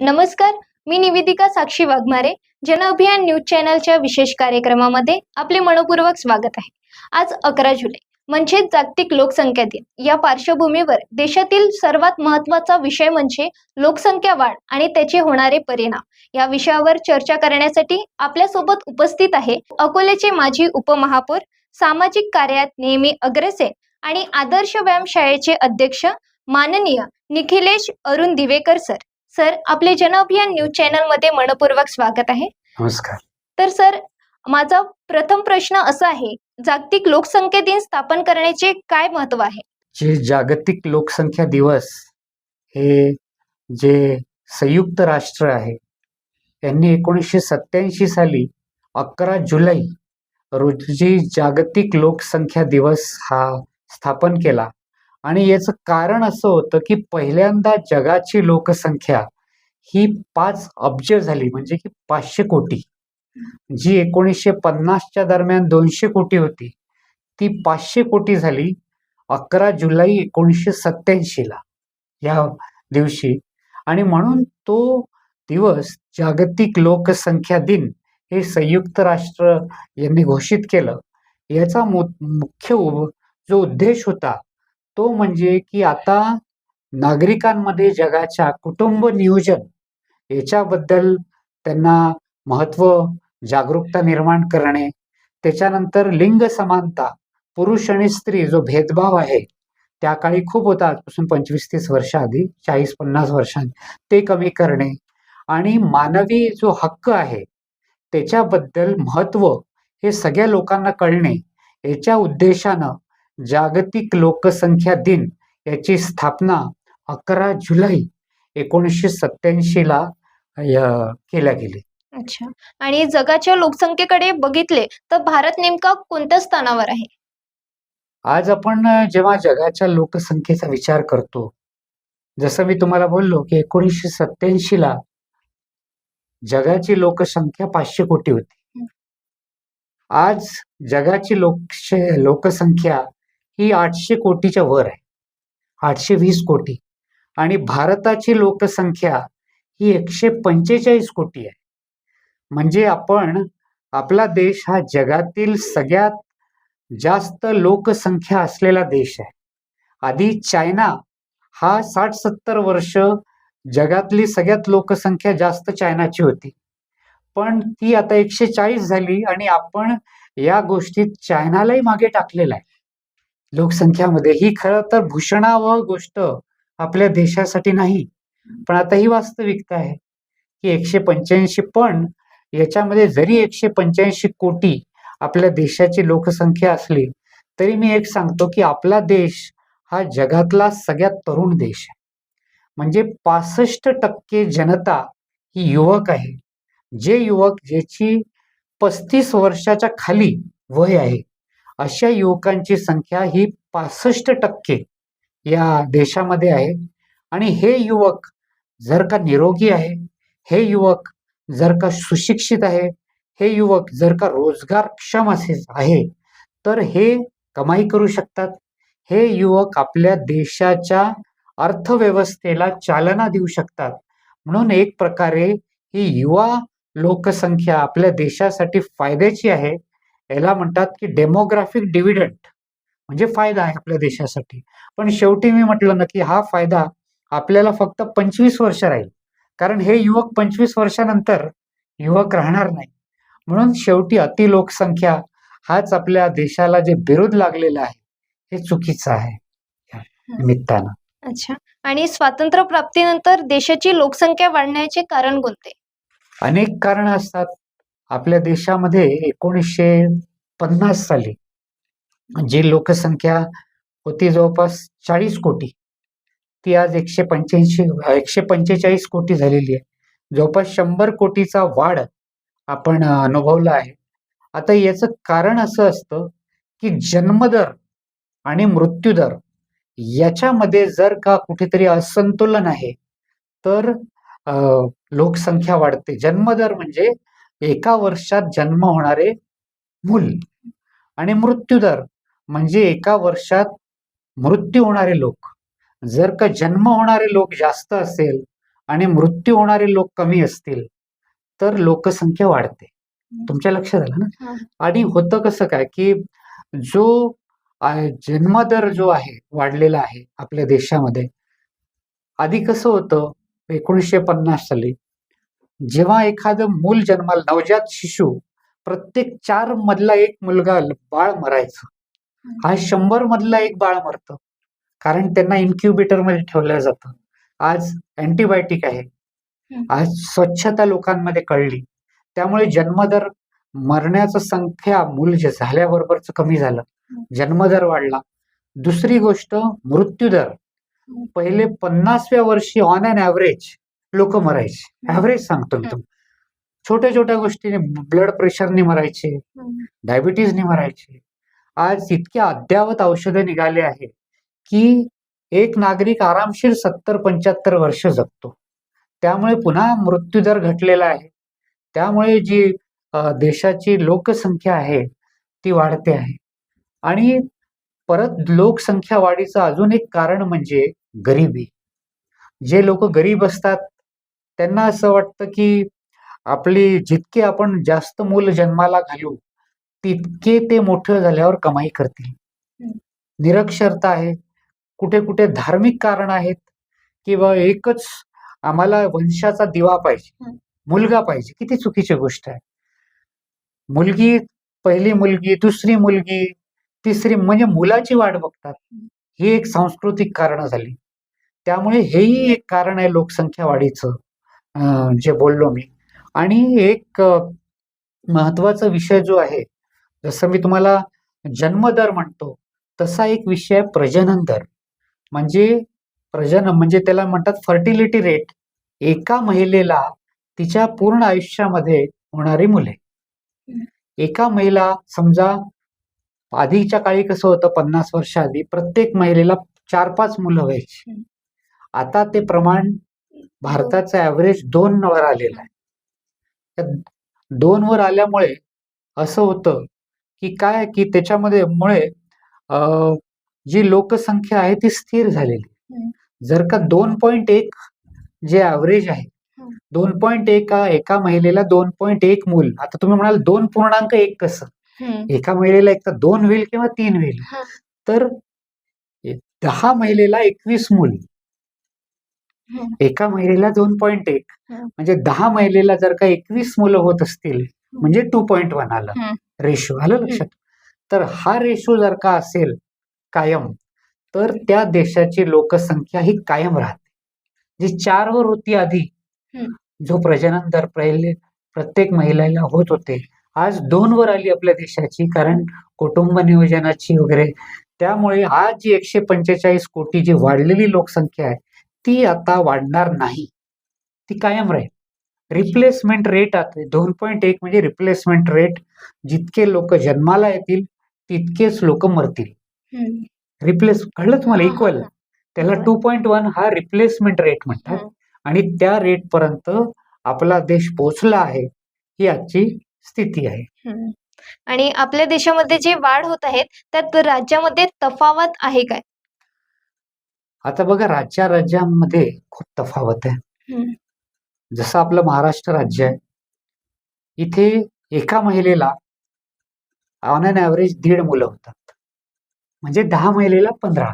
नमस्कार मी निवेदिका साक्षी वाघमारे. जन अभियान न्यूज चॅनलच्या विशेष कार्यक्रमामध्ये आपले मनपूर्वक स्वागत आहे. आज अकरा जुलै म्हणजे जागतिक लोकसंख्या दिन. या पार्श्वभूमीवर देशातील सर्वात महत्त्वाचा विषय म्हणजे लोकसंख्या वाढ आणि त्याचे होणारे परिणाम. या विषयावर चर्चा करण्यासाठी आपल्यासोबत उपस्थित आहे अकोल्याचे माजी उपमहापौर सामाजिक कार्यात नेहमी अग्रेसे आणि आदर्श व्यायामशाळेचे अध्यक्ष माननीय निखिलेश अरुण दिवेकर सर. सर आपले जन अभियान न्यूज चॅनलमध्ये मनपूर्वक स्वागत आहे. नमस्कार. तर सर माझा प्रथम प्रश्न असा आहे जागतिक लोकसंख्या दिन स्थापन करण्याचे काय महत्त्व आहे? जे जागतिक लोकसंख्या दिवस हे जे संयुक्त राष्ट्र आहे यांनी एकोणीसशे सत्याऐंशी साली अकरा जुलै रोजी जागतिक लोकसंख्या दिवस हा स्थापन केला. आणि याचं कारण असं होतं की पहिल्यांदा जगाची लोकसंख्या ही पाच अब्ज झाली म्हणजे की पाचशे कोटी. जी एकोणीसशे पन्नासच्या दरम्यान दोनशे कोटी होती. ती पाचशे कोटी झाली अकरा जुलै एकोणीसशे सत्त्याऐंशीला या दिवशी. आणि म्हणून तो दिवस जागतिक लोकसंख्या दिन हे संयुक्त राष्ट्र यांनी घोषित केलं. याचा मु मुख्य उ- जो उद्देश होता तो म्हणजे की आता नागरिकांमध्ये जगाच्या कुटुंब नियोजन याच्याबद्दल त्यांना महत्त्व जागरूकता निर्माण करणे त्याच्यानंतर लिंग समानता पुरुष आणि स्त्री जो भेदभाव आहे त्या काळी खूप होता. आजपासून पंचवीस तीस वर्ष आधी चाळीस पन्नास वर्षांनी ते कमी करणे. आणि मानवी जो हक्क आहे त्याच्याबद्दल महत्त्व हे सगळ्या लोकांना कळणे याच्या उद्देशानं जागतिक लोकसंख्या दिन याची स्थापना अकरा जुलै एकोणीसशे सत्याऐंशीला केल्या गेली. अच्छा. आणि जगाच्या लोकसंख्येकडे बघितले तर भारत नेमका कोणत्या स्थानावर आहे? आज आपण जेव्हा जगाच्या लोकसंख्येचा विचार करतो जसं मी तुम्हाला बोललो की एकोणीसशे सत्याऐंशीला जगाची लोकसंख्या पाचशे कोटी होती. आज जगाची लोक लोकसंख्या ही आठशे कोटीच्या वर आहे. आठशे वीस कोटी. आणि भारताची लोकसंख्या ही एकशे पंचेचाळीस कोटी आहे. म्हणजे आपण आपला देश हा जगातील सगळ्यात जास्त लोकसंख्या असलेला देश आहे. आधी चायना हा साठ सत्तर वर्ष जगातली सगळ्यात लोकसंख्या जास्त चायनाची होती. पण ती आता एकशे चाळीस झाली आणि आपण या गोष्टीत चायनालाही मागे टाकलेला आहे. लोकसंख्यामध्ये ही खरं तर भूषणावह गोष्ट आपल्या देशासाठी नाही. पण आता ही वास्तविकता आहे की एकशे पंच्याऐंशी पण याच्यामध्ये जरी एकशे पंच्याऐंशी कोटी आपल्या देशाची लोकसंख्या असली तरी मी एक सांगतो की आपला देश हा जगातला सगळ्यात तरुण देश आहे. म्हणजे पासष्ट टक्के जनता ही युवक आहे. जे युवक ज्याची पस्तीस वर्षाच्या खाली वय आहे अशा युवकांची संख्या ही पासष्ट टक्के या देशामध्ये आहे. आणि हे युवक जर का निरोगी आहे हे युवक जर का सुशिक्षित आहे हे युवक जर का रोजगारक्षम असे आहे तर हे कमाई करू शकतात. हे युवक आपल्या देशाच्या अर्थव्यवस्थेला चालना देऊ शकतात. म्हणून एक प्रकारे ही युवा लोकसंख्या आपल्या देशासाठी फायद्याची आहे. याला म्हणतात की डेमोग्राफिक डिव्हिडंट म्हणजे फायदा आहे आपल्या देशासाठी. पण शेवटी मी म्हटलं ना की हा फायदा आपल्याला फक्त पंचवीस वर्ष राहील. कारण हे युवक पंचवीस वर्षानंतर युवक राहणार नाही. म्हणून शेवटी अतिलोकसंख्या हाच आपल्या देशाला जे विरोध लागलेला आहे हे चुकीचं आहे. निमित्तानं. अच्छा. आणि स्वातंत्र्य प्राप्तीनंतर देशाची लोकसंख्या वाढण्याचे कारण कोणते? अनेक कारणं असतात. आपल्या देशामध्ये एकोणीसशे पन्नास साली जी लोकसंख्या होती जवळपास चाळीस कोटी ती आज एकशे पंच्याऐंशी एकशे पंचेचाळीस कोटी झालेली आहे. जवळपास शंभर कोटीचा वाढ आपण अनुभवला आहे. आता याचं कारण असं असतं की जन्मदर आणि मृत्यूदर याच्यामध्ये जर का कुठेतरी असंतुलन आहे तर लोकसंख्या वाढते. जन्मदर म्हणजे एका वर्षात जन्म होणारे मूल आणि मृत्यूदर म्हणजे एका वर्षात मृत्यू होणारे लोक. जर का जन्म होणारे लोक जास्त असेल आणि मृत्यू होणारे लोक कमी असतील तर लोकसंख्या वाढते. तुमच्या लक्षात आलं ना. आणि होतं कसं काय की जो जन्मदर जो आहे वाढलेला आहे आपल्या देशामध्ये आधी कसं होतं एकोणीसशे पन्नास साली जेव्हा एखादं मूल जन्माला नवजात शिशु प्रत्येक चार मधला एक मुलगा बाळ मरायचं. आज शंभर मधला एक बाळ मरतं. कारण त्यांना इन्क्युबेटरमध्ये ठेवलं जातं. आज अँटीबायोटिक आहे. आज स्वच्छता लोकांमध्ये कळली. त्यामुळे जन्मदर मरण्याचं संख्या मूल जे झाल्याबरोबरच कमी झालं. जन्मदर वाढला. दुसरी गोष्ट मृत्यूदर. पहिले पन्नासव्या वर्षी ऑन अन ॲव्हरेज लोक मरायचे. हम्म. ॲव्हरेज सांगतो मी तुम्ही छोट्या छोट्या गोष्टीने ब्लड प्रेशरने मरायचे डायबिटीजने मरायचे. आज इतक्या अद्यावत औषधं निघाले आहे की एक नागरिक आरामशीर सत्तर पंच्याहत्तर वर्ष जगतो. त्यामुळे पुन्हा मृत्यूदर घटलेला आहे. त्यामुळे जी देशाची लोकसंख्या आहे ती वाढते आहे. आणि परत लोकसंख्या वाढीचं अजून एक कारण म्हणजे गरिबी. जे लोक गरीब असतात त्यांना असं वाटतं की आपली जितके आपण जास्त मूल जन्माला घालू तितके ते मोठं झाल्यावर कमाई करतील. निरक्षरता आहे. कुठे कुठे धार्मिक कारण आहेत किंवा एकच आम्हाला वंशाचा दिवा पाहिजे. मुलगा पाहिजे किती चुकीची गोष्ट आहे. मुलगी पहिली मुलगी दुसरी मुलगी तिसरी म्हणजे मुलाची वाट बघतात. ही एक सांस्कृतिक कारणं झाली. त्यामुळे हेही एक कारण आहे लोकसंख्या वाढीचं. जे बोललो मी. आणि एक महत्त्वाचा विषय जो आहे जसं मी तुम्हाला जन्मदर म्हणतो तसा एक विषय आहे प्रजनन दर. म्हणजे प्रजनन म्हणजे त्याला म्हणतात फर्टिलिटी रेट एका महिलेला तिच्या पूर्ण आयुष्यामध्ये होणारी मुले. एका महिला समजा आधीच्या काळी कसं होतं पन्नास वर्षाआधी प्रत्येक महिलेला चार पाच मुलं व्हायची. आता ते प्रमाण भारताचं ॲव्हरेज दोन वर आलेलं आहे दोन वर आल्यामुळे असं होतं की काय की त्याच्यामध्ये मुळे जी लोकसंख्या आहे ती स्थिर झालेली. जर का दोन पॉइंट एक जे ॲव्हरेज आहे. दोन पॉइंट एक एका महिलेला दोन पॉइंट एक मूल आता तुम्ही म्हणाल दोन पूर्णांक एक कसं. एका महिलेला एक तर दोन होईल किंवा तीन होईल. तर दहा महिलेला एकवीस मूल. एका महिलेला दोन पॉइंट एक. म्हणजे दहा महिलेला जर का एकवीस मुलं होत असतील म्हणजे टू पॉइंट वन आलं. रेशो आलं लक्षात. तर हा रेशो जर का असेल कायम तर त्या देशाची लोकसंख्या ही कायम राहते. जी चारवर होती आधी. जो प्रजनन दर पहिले प्रत्येक महिलेला होत होते आज दोन वर आली आपल्या देशाची कारण कुटुंब नियोजनाची वगैरे. त्यामुळे आज जी एकशे पंचेचाळीस कोटी जी वाढलेली लोकसंख्या आहे ती आता वाढणार नाही ती कायम राहील रिप्लेसमेंट रेट आता दोन पॉईंट एक म्हणजे रिप्लेसमेंट रेट जितके लोक जन्माला येतील तितकेच लोक मरतील. रिप्लेस कळलं तुम्हाला इक्वल. त्याला. टू पॉईंट वन हा रिप्लेसमेंट रेट म्हणतात. आणि त्या रेट पर्यंत आपला देश पोहोचला आहे ही आजची स्थिती आहे. आणि आपल्या देशामध्ये जे वाढ होत आहेत त्यात राज्यामध्ये तफावत आहे काय आता बघा राज्या राज्यांमध्ये खूप तफावत आहे. जसं आपलं महाराष्ट्र राज्य आहे. इथे एका महिलेला ऑन अन ॲव्हरेज दीड मुलं होतात. म्हणजे दहा महिलेला पंधरा.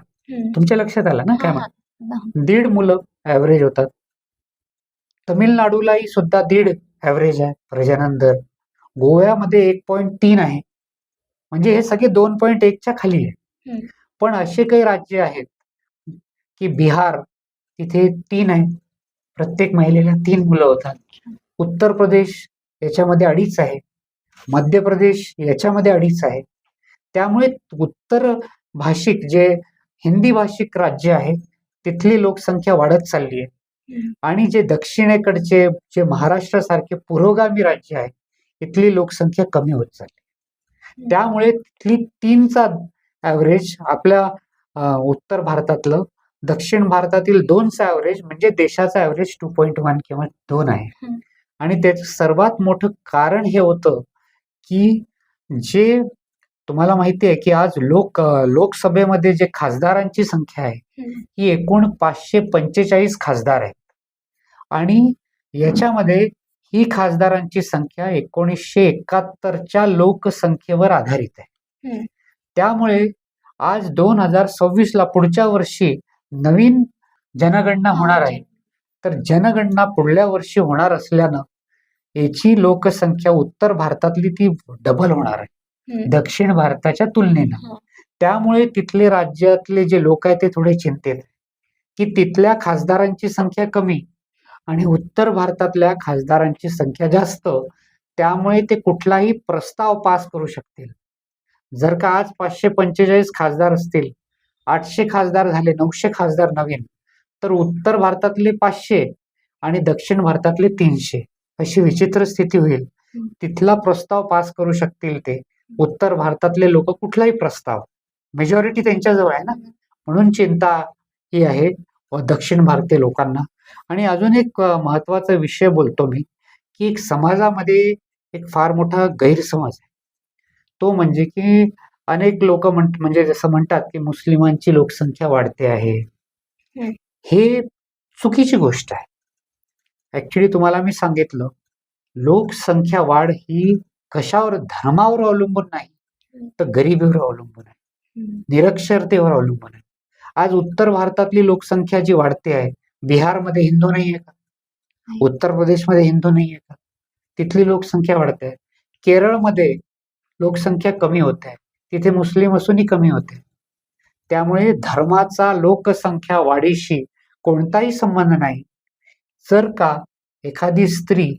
तुमच्या लक्षात आलं ना काय म्हणतो? दीड मुलं ॲव्हरेज होतात. तमिळनाडूलाही सुद्धा दीड ॲव्हरेज आहे. प्रजनन दर गोव्यामध्ये एक पॉईंट तीन आहे. म्हणजे हे सगळे दोन पॉईंट एकच्या खाली आहे. पण असे काही राज्य आहेत की बिहार तिथे तीन आहे. प्रत्येक महिलेला तीन मुलं होतात. उत्तर प्रदेश याच्यामध्ये अडीच आहे. मध्य प्रदेश याच्यामध्ये अडीच आहे. त्यामुळे उत्तर भाषिक जे हिंदी भाषिक राज्य आहे तिथली लोकसंख्या वाढत चालली आहे. आणि जे दक्षिणेकडचे जे महाराष्ट्रासारखे पुरोगामी राज्य आहे इथली लोकसंख्या कमी होत चालली त्यामुळे तिथली तीनचा ॲव्हरेज आपल्या उत्तर भारतातलं दक्षिण भारतातील दोनचा ॲव्हरेज म्हणजे देशाचा ॲव्हरेज टू पॉईंट वन किंवा दोन आहे. आणि त्याचं सर्वात मोठं कारण हे होतं की जे तुम्हाला माहिती आहे की आज लोक लोकसभेमध्ये जे खासदारांची संख्या आहे. ही एकूण पाचशे पंचेचाळीस खासदार आहेत आणि याच्यामध्ये ही खासदारांची संख्या एकोणीसशे एकाहत्तरच्या लोकसंख्येवर आधारित आहे. त्यामुळे आज दोन हजार सव्वीस ला पुढच्या वर्षी नवीन जनगणना होणार आहे. तर जनगणना पुढल्या वर्षी होणार असल्यानं याची लोकसंख्या उत्तर भारतातली ती डबल होणार आहे. दक्षिण भारताच्या तुलनेनं. त्यामुळे तिथले राज्यातले जे लोक आहेत ते थोडे चिंतेत आहे की तिथल्या खासदारांची संख्या कमी आणि उत्तर भारतातल्या खासदारांची संख्या जास्त त्यामुळे ते कुठलाही प्रस्ताव पास करू शकतील. जर का आज पाचशे पंचेचाळीस खासदार असतील आठशे खासदार झाले नऊशे खासदार नवीन. तर उत्तर भारतातले पाचशे आणि दक्षिण भारतातले तीनशे. अशी विचित्र स्थिती होईल. तिथला प्रस्ताव पास करू शकतील ते. उत्तर भारतातले लोक कुठलाही प्रस्ताव. मेजॉरिटी त्यांच्याजवळ आहे ना. म्हणून चिंता ही आहे व दक्षिण भारतीय लोकांना. आणि अजून एक महत्त्वाचा विषय बोलतो मी की एक समाजामध्ये एक फार मोठा गैरसमज आहे. तो म्हणजे की अनेक लोक म्हण म्हणजे जसं म्हणतात की मुस्लिमांची लोकसंख्या वाढते आहे. हे. चुकीची गोष्ट आहे. ऍक्च्युली तुम्हाला मी सांगितलं लोकसंख्या वाढ ही कशावर धर्मावर अवलंबून नाही तर गरिबीवर अवलंबून आहे. निरक्षरतेवर अवलंबून आहे. आज उत्तर भारतातली लोकसंख्या जी वाढते आहे बिहारमध्ये हिंदू नाही आहे का. उत्तर प्रदेशमध्ये हिंदू नाही आहे का? तिथली लोकसंख्या वाढते आहे. केरळमध्ये लोकसंख्या कमी होते आहे. तिथे मुस्लिम असूनही कमी होते. त्यामुळे धर्माचा लोकसंख्या वाढीशी कोणताही संबंध नाही. जर का एखादी स्त्री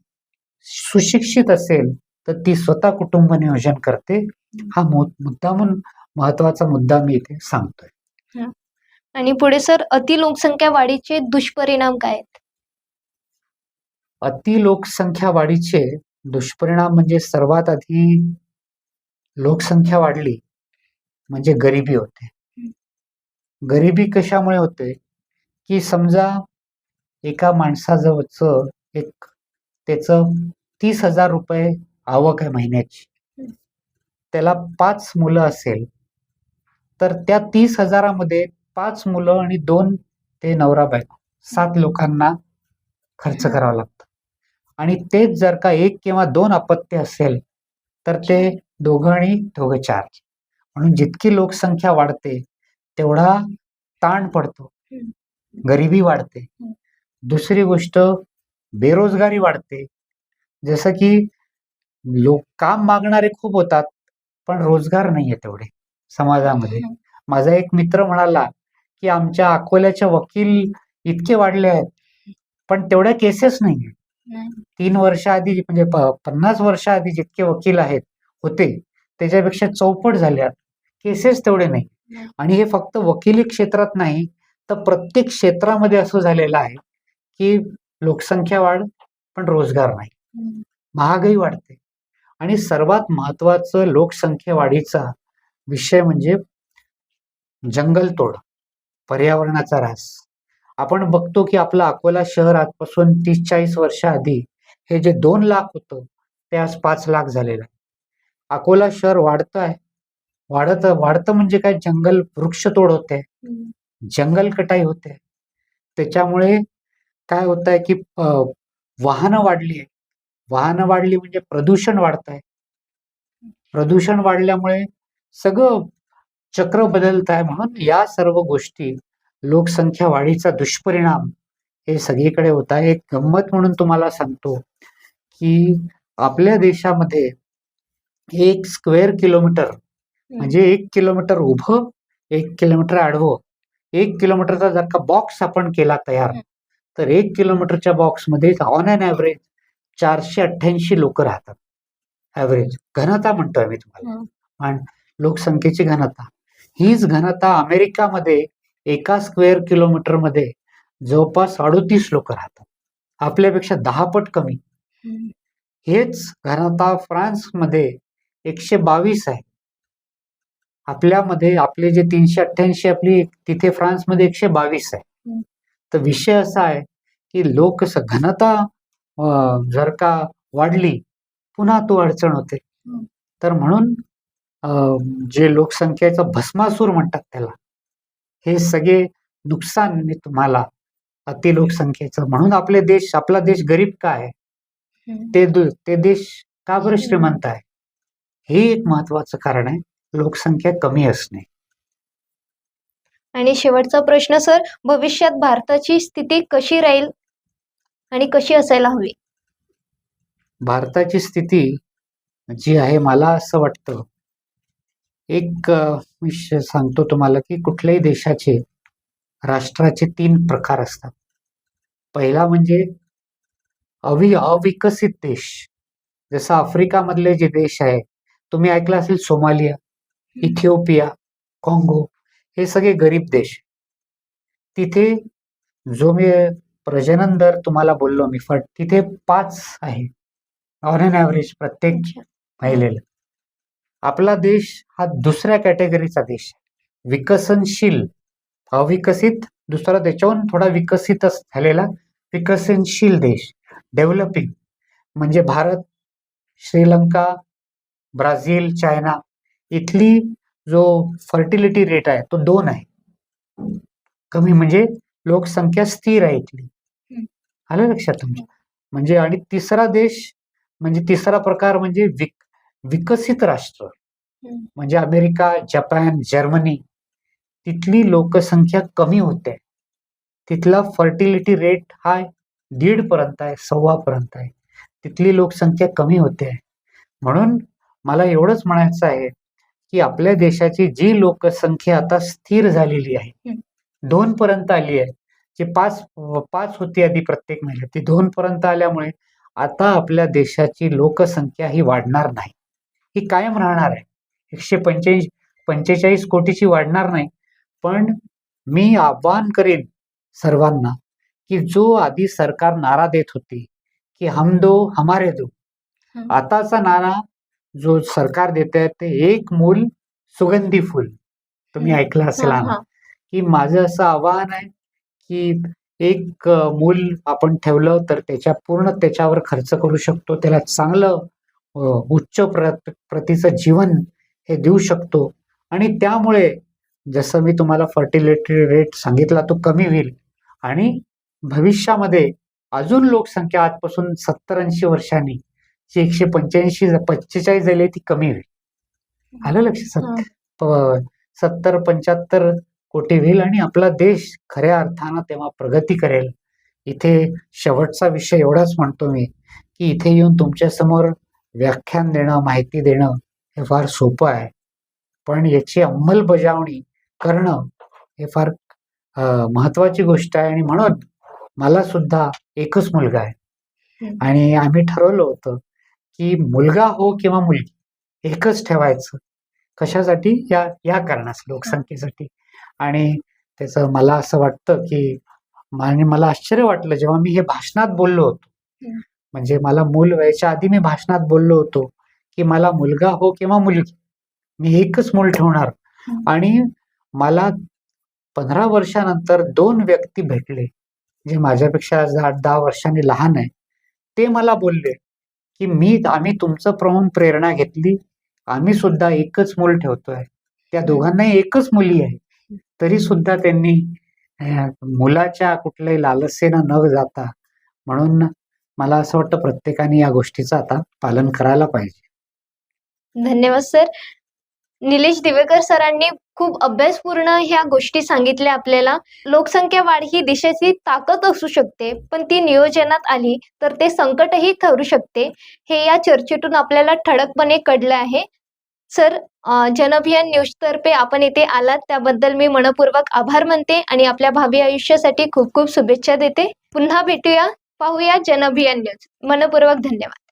सुशिक्षित असेल तर ती स्वतः कुटुंब नियोजन करते. हा मुद्दा म्हणून महत्त्वाचा मुद्दा मी इथे सांगतोय. आणि पुढे सर अति लोकसंख्या वाढीचे दुष्परिणाम काय आहेत? अति लोकसंख्या वाढीचे दुष्परिणाम म्हणजे सर्वात आधी लोकसंख्या वाढली म्हणजे गरिबी होते. गरिबी कशामुळे होते? की समजा एका माणसाजवळचं एक त्याचं तीस हजार रुपये आवक आहे महिन्याची. त्याला पाच मुलं असेल तर त्या तीस हजारामध्ये पाच मुलं आणि दोन ते नवरा बायको सात लोकांना खर्च. करावा लागतो. आणि तेच जर का एक किंवा दोन अपत्य असेल तर ते दोघं आणि दोघं चार. म्हणून जितकी लोकसंख्या वाढते तेवढा ताण पडतो. गरिबी वाढते. दुसरी गोष्ट बेरोजगारी वाढते. जसं की लोक काम मागणारे खूप होतात पण रोजगार नाहीये तेवढे समाजामध्ये. माझा एक मित्र म्हणाला की आमच्या अकोल्याचे वकील इतके वाढले आहेत पण तेवढ्या केसेस नाही तीन वर्ष आधी म्हणजे पन्नास वर्ष आधी जितके वकील आहेत होते. त्याच्यापेक्षा चौपट झाल्यात. केसेस तेवढे नाही. आणि हे फक्त वकिली क्षेत्रात नाही तर प्रत्येक क्षेत्रामध्ये असं झालेलं आहे की लोकसंख्या वाढ पण रोजगार नाही. महागाई वाढते. आणि सर्वात महत्वाचं लोकसंख्या वाढीचा विषय म्हणजे जंगलतोड पर्यावरणाचा ऱ्हास. आपण बघतो की आपलं अकोला शहर आजपासून तीस चाळीस वर्षाआधी हे जे दोन लाख होतं ते आज पाच लाख झालेलं आहे. अकोला शहर वाढतं आहे. वाढत वाढतं म्हणजे काय? जंगल वृक्षतोड होते. जंगल कटाई होते. त्याच्यामुळे काय होत आहे की वाहनं वाढली आहे. वाहनं वाढली म्हणजे प्रदूषण वाढत आहे. प्रदूषण वाढल्यामुळे सगळं चक्र बदलत आहे म्हणून या सर्व गोष्टी लोकसंख्या वाढीचा दुष्परिणाम हे सगळीकडे होत आहे. एक गंमत म्हणून तुम्हाला सांगतो की आपल्या देशामध्ये एक स्क्वेअर किलोमीटर म्हणजे एक किलोमीटर उभं एक किलोमीटर आडवं. एक किलोमीटरचा जर का बॉक्स आपण केला तयार. तर एक किलोमीटरच्या बॉक्समध्ये ऑन अन ॲव्हरेज चारशे अठ्ठ्याऐंशी लोक राहतात. ॲव्हरेज घनता म्हणतोय मी तुम्हाला. पण लोकसंख्येची घनता. हीच घनता अमेरिकामध्ये एका स्क्वेअर किलोमीटरमध्ये जवळपास अडोतीस लोक राहतात. आपल्यापेक्षा दहा पट कमी. हेच घनता फ्रान्समध्ये एकशे बावीस आहे आपल्यामध्ये आपले जे तीनशे अठ्ठ्याऐंशी आपली तिथे फ्रान्समध्ये एकशे बावीस आहे. तर विषय असा आहे की लोक घनता जर का वाढली पुन्हा तो अडचण होते. तर म्हणून जे लोकसंख्येचं भस्मासूर म्हणतात त्याला हे सगळे नुकसान मी तुम्हाला अति लोकसंख्येचं म्हणून आपले देश आपला देश गरीब का आहे. ते ते देश का बरं. श्रीमंत आहे हे एक महत्वाचं कारण आहे लोकसंख्या कमी असणे. आणि शेवटचा प्रश्न सर भविष्यात भारताची स्थिती कशी राहील आणि कशी असायला हवी? भारताची स्थिती जी आहे मला असं वाटतं एक मी सांगतो तुम्हाला की कुठल्याही देशाचे राष्ट्राचे तीन प्रकार असतात. पहिला म्हणजे अवि अविकसित देश जसं आफ्रिकामधले जे देश आहे तुम्ही ऐकलं असेल सोमालिया इथिओपिया काँगो हे सगळे गरीब देश. तिथे जो मी प्रजनन दर तुम्हाला बोललो मी फट तिथे पाच आहे. ऑन एन ॲव्हरेज प्रत्येक महिलेला. आपला देश हा दुसऱ्या कॅटेगरीचा देश आहे. विकसनशील अविकसित दुसरा त्याच्याहून थोडा विकसितच झालेला विकसनशील देश. डेव्हलपिंग म्हणजे भारत श्रीलंका ब्राझील चायना इथली जो फर्टिलिटी रेट आहे तो दोन आहे. कमी म्हणजे लोकसंख्या स्थिर आहे इथली. आलं लक्षात तुमच्या? म्हणजे आणि तिसरा देश म्हणजे तिसरा प्रकार म्हणजे विक विकसित राष्ट्र. म्हणजे अमेरिका जपान जर्मनी तिथली लोकसंख्या कमी होते. तिथला फर्टिलिटी रेट हा दीड पर्यंत आहे सव्वा पर्यंत आहे. तिथली लोकसंख्या कमी होते. म्हणून मला एवढंच म्हणायचं आहे की आपल्या देशाची जी लोकसंख्या आता स्थिर झालेली आहे. दोन पर्यंत आली आहे. जी पाच पाच होती आधी प्रत्येक महिला ती दोन पर्यंत आल्यामुळे आता आपल्या देशाची लोकसंख्या ही वाढणार नाही. ही कायम राहणार आहे. एकशे पंच्याऐंशी पंचेचाळीस कोटीची वाढणार नाही. पण मी आव्हान करेन सर्वांना की जो आधी सरकार नारा देत होती की हम दो हमारे दो. आताचा नारा जो सरकार देत आहे ते एक मूल सुगंधी फुल तुम्ही. ऐकलं असेल हा, हा हा. की माझं असं आव्हान आहे की एक अ, मूल आपण ठेवलं तर त्याच्या पूर्ण त्याच्यावर खर्च करू शकतो त्याला चांगलं अ, उच्च प्रत प्रतीचं जीवन हे देऊ शकतो आणि त्यामुळे जसं मी तुम्हाला फर्टिलिटी रेट सांगितला तो कमी होईल आणि भविष्यामध्ये अजून लोकसंख्या आजपासून सत्तर ऐंशी वर्षांनी जी एकशे पंच्याऐंशी पंचेचाळीस झाली ती कमी होईल. आलं लक्षात हा. प- सत्तर पंच्याहत्तर कोटी होईल आणि आपला देश खऱ्या अर्थानं तेव्हा प्रगती करेल. इथे शेवटचा विषय एवढाच म्हणतो मी की इथे येऊन तुमच्यासमोर व्याख्यान देणं माहिती देणं हे फार सोपं आहे. पण याची अंमलबजावणी करणं हे फार महत्वाची गोष्ट आहे आणि म्हणून मला सुद्धा एकच मुलगा आहे. आणि आम्ही ठरवलं होतं की मुलगा हो किंवा मुलगी एकच ठेवायचं. कशासाठी? या या कारणास लोकसंख्येसाठी. आणि त्याचं मला असं वाटतं की आणि मला आश्चर्य वाटलं जेव्हा मी हे भाषणात बोललो होतो. म्हणजे मला मूल व्हायच्या आधी मी भाषणात बोललो होतो की मला मुलगा हो किंवा मुलगी. मी एकच मूल ठेवणार. आणि मला पंधरा वर्षानंतर दोन व्यक्ती भेटले जे माझ्यापेक्षा दहा वर्षांनी लहान आहे. ते मला बोलले. की मी आम्ही तुमचं प्रमाण प्रेरणा घेतली. आम्ही सुद्धा एकच मूल ठेवतोय. त्या दोघांनाही एकच मुली आहे. तरी सुद्धा त्यांनी मुलाच्या कुठल्याही लालसेनं न जाता म्हणून मला असं वाटतं प्रत्येकाने या गोष्टीचं आता पालन करायला पाहिजे. धन्यवाद सर. निलेश दिवेकर सरांनी खूप अभ्यासपूर्ण ह्या गोष्टी सांगितल्या आपल्याला. लोकसंख्या वाढ ही देशाची ताकद असू शकते पण ती नियोजनात आली तर ते संकटही ठरू शकते हे या चर्चेतून आपल्याला ठळकपणे कळलं आहे. सर अं, जनअभियान न्यूजतर्फे आपण इथे आलात त्याबद्दल मी मनपूर्वक आभार मानते आणि आपल्या भावी आयुष्यासाठी खूप खूप शुभेच्छा देते. पुन्हा भेटूया पाहूया जनअभियान न्यूज. मनपूर्वक धन्यवाद.